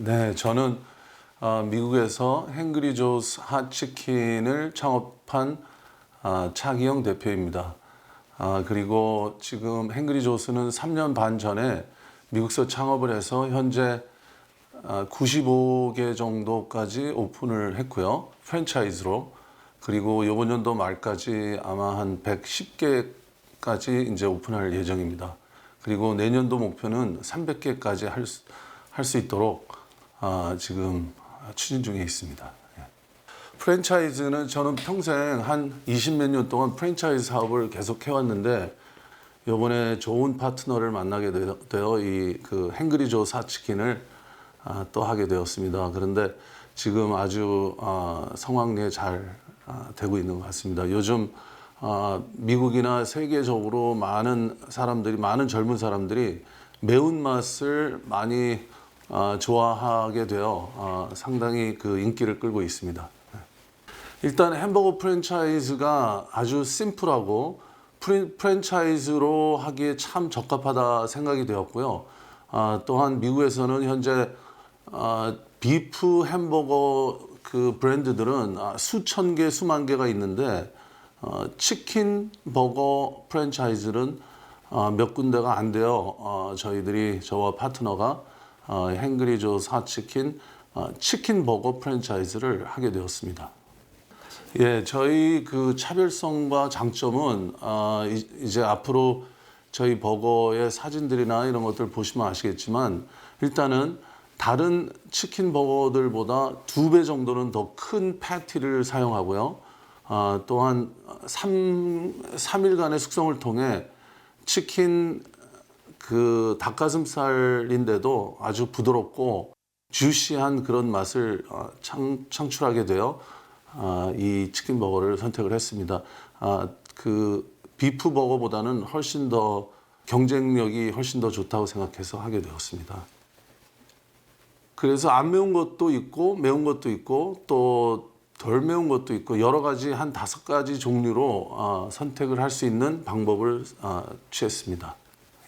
네, 저는 어, 미국에서 행그리 조스 핫치킨을 창업한 아, 차기영 대표입니다. 아, 그리고 지금 행그리 조스는 3년 반 전에 미국서 창업을 해서 현재 아, 95개 정도까지 오픈을 했고요. 프랜차이즈로. 그리고 이번 연도 말까지 아마 한 110개까지 이제 오픈할 예정입니다. 그리고 내년도 목표는 300개까지 할 수, 할수 있도록 아, 지금 추진 중에 있습니다. 예. 프랜차이즈는 저는 평생 한 20몇 년 동안 프랜차이즈 사업을 계속 해왔는데 이번에 좋은 파트너를 만나게 되어- 이 그 행그리조 사치킨을 아, 또 하게 되었습니다. 그런데 지금 아주 아, 성황리에 잘 아, 되고 있는 것 같습니다. 요즘 아, 미국이나 세계적으로 많은 사람들이 많은 젊은 사람들이 매운 맛을 많이 아, 좋아하게 되어 아, 상당히 그 인기를 끌고 있습니다. 일단 햄버거 프랜차이즈가 아주 심플하고 프랜- 프랜차이즈로 하기에 참 적합하다 생각이 되었고요. 아, 또한 미국에서는 현재 아, 비프 햄버거 그 브랜드들은 아, 수천 개, 수만 개가 있는데 어, 치킨 버거 프랜차이즈는 어, 몇 군데가 안 돼요. 어, 저희들이 저와 파트너가 어, 행그리조 사치킨 어, 치킨 버거 프랜차이즈를 하게 되었습니다. 예, 저희 그 차별성과 장점은 아, 이- 이제 앞으로 저희 버거의 사진들이나 이런 것들 보시면 아시겠지만 일단은 다른 치킨 버거들보다 두 배 정도는 더 큰 패티를 사용하고요. 아, 또한 3, 삼일간의 숙성을 통해 치킨 그 닭가슴살인데도 아주 부드럽고 주시한 그런 맛을 어, 창, 창출하게 되어 아, 이 치킨 버거를 선택을 했습니다. 아, 그 비프 버거보다는 훨씬 더 경쟁력이 훨씬 더 좋다고 생각해서 하게 되었습니다. 그래서 안 매운 것도 있고 매운 것도 있고 또 덜 매운 것도 있고 여러 가지 한 다섯 가지 종류로 아, 선택을 할 수 있는 방법을 아, 취했습니다.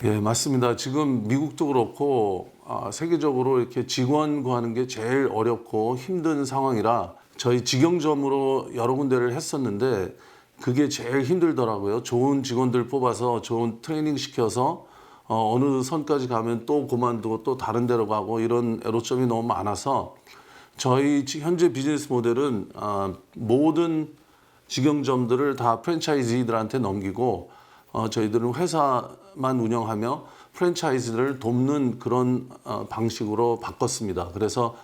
예, 맞습니다. 지금 미국도 그렇고 아, 세계적으로 이렇게 직원 구하는 게 제일 어렵고 힘든 상황이라 저희 직영점으로 여러 군데를 했었는데 그게 제일 힘들더라고요. 좋은 직원들 뽑아서 좋은 트레이닝 시켜서 어, 어느 선까지 가면 또 그만두고 또 다른 데로 가고 이런 애로점이 너무 많아서 저희 지- 현재 비즈니스 모델은 아, 모든 직영점들을 다 프랜차이즈들한테 넘기고 어, 저희들은 회사만 운영하며 프랜차이즈를 돕는 그런 어, 방식으로 바꿨습니다. 그래서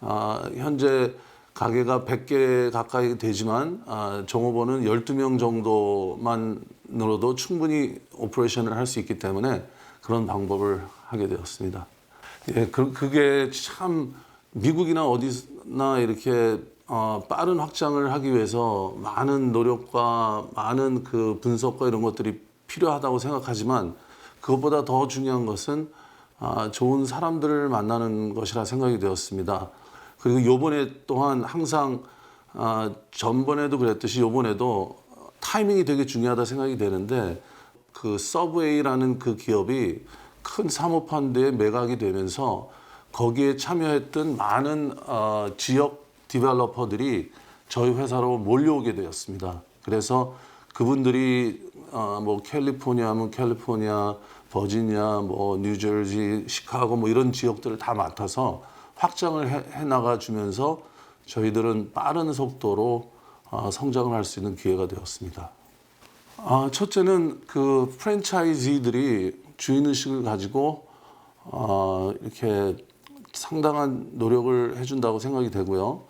아, 현재 가게가 100개 가까이 되지만 아, 종업원은 12명 정도만으로도 충분히 오퍼레이션을 할 수 있기 때문에 그런 방법을 하게 되었습니다. 예, 그, 그게 참 미국이나 어디나 이렇게 어, 빠른 확장을 하기 위해서 많은 노력과 많은 그 분석과 이런 것들이 필요하다고 생각하지만 그것보다 더 중요한 것은 아, 좋은 사람들을 만나는 것이라 생각이 되었습니다. 그리고 요번에 또한 항상 아, 전번에도 그랬듯이 요번에도 타이밍이 되게 중요하다 생각이 되는데 그 서브웨이라는 그 기업이 큰 사모펀드에 매각이 되면서 거기에 참여했던 많은 어, 지역 디벨로퍼들이 저희 회사로 몰려오게 되었습니다. 그래서 그분들이 어, 뭐 캘리포니아면 캘리포니아, 버지니아, 뭐 뉴저지, 시카고 뭐 이런 지역들을 다 맡아서 확장을 해, 해 나가 주면서 저희들은 빠른 속도로 어, 성장을 할 수 있는 기회가 되었습니다. 아, 첫째는 그 프랜차이즈들이 주인의식을 가지고 어, 이렇게 상당한 노력을 해준다고 생각이 되고요.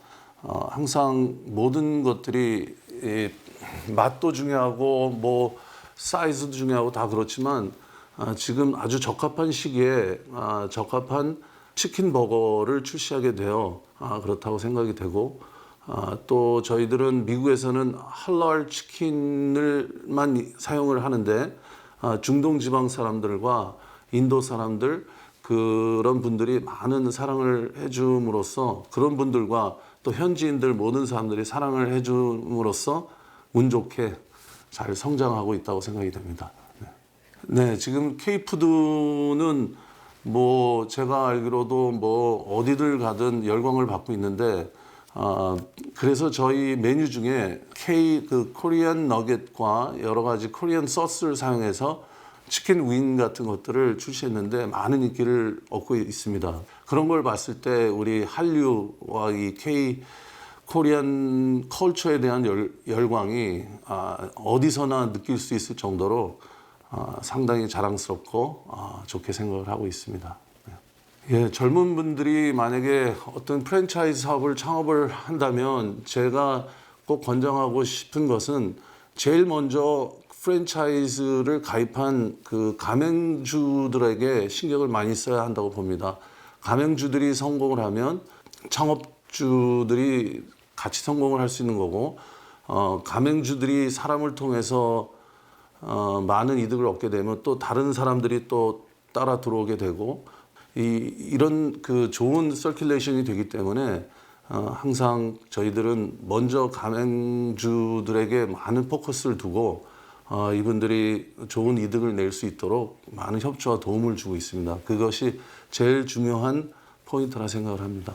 어, 항상 모든 것들이 이 맛도 중요하고 뭐 사이즈도 중요하고 다 그렇지만 아, 지금 아주 적합한 시기에 아, 적합한 치킨 버거를 출시하게 되어 아, 그렇다고 생각이 되고 아, 또 저희들은 미국에서는 할랄 치킨을만 사용을 하는데 아, 중동 지방 사람들과 인도 사람들 그런 분들이 많은 사랑을 해줌으로써 그런 분들과 또 현지인들 모든 사람들이 사랑을 해줌으로써 운 좋게 잘 성장하고 있다고 생각이 됩니다. 네, 네 지금 K푸드는 뭐 제가 알기로도 뭐 어디들 가든 열광을 받고 있는데 아 그래서 저희 메뉴 중에 K 그 코리안 너겟과 여러 가지 코리안 소스를 사용해서 치킨 윙 같은 것들을 출시했는데 많은 인기를 얻고 있습니다. 그런 걸 봤을 때 우리 한류와 이 K 코리안 컬처에 대한 열, 열광이 아, 어디서나 느낄 수 있을 정도로 아, 상당히 자랑스럽고 아, 좋게 생각을 하고 있습니다. 네. 예, 젊은 분들이 만약에 어떤 프랜차이즈 사업을 창업을 한다면 제가 꼭 권장하고 싶은 것은 제일 먼저 프랜차이즈를 가입한 그 가맹주들에게 신경을 많이 써야 한다고 봅니다. 가맹주들이 성공을 하면 창업주들이 같이 성공을 할 수 있는 거고 어, 가맹주들이 사람을 통해서 어, 많은 이득을 얻게 되면 또 다른 사람들이 또 따라 들어오게 되고 이, 이런 그 좋은 서큘레이션이 되기 때문에 어, 항상 저희들은 먼저 가맹주들에게 많은 포커스를 두고 어, 이분들이 좋은 이득을 낼 수 있도록 많은 협조와 도움을 주고 있습니다. 그것이 제일 중요한 포인트라 생각을 합니다.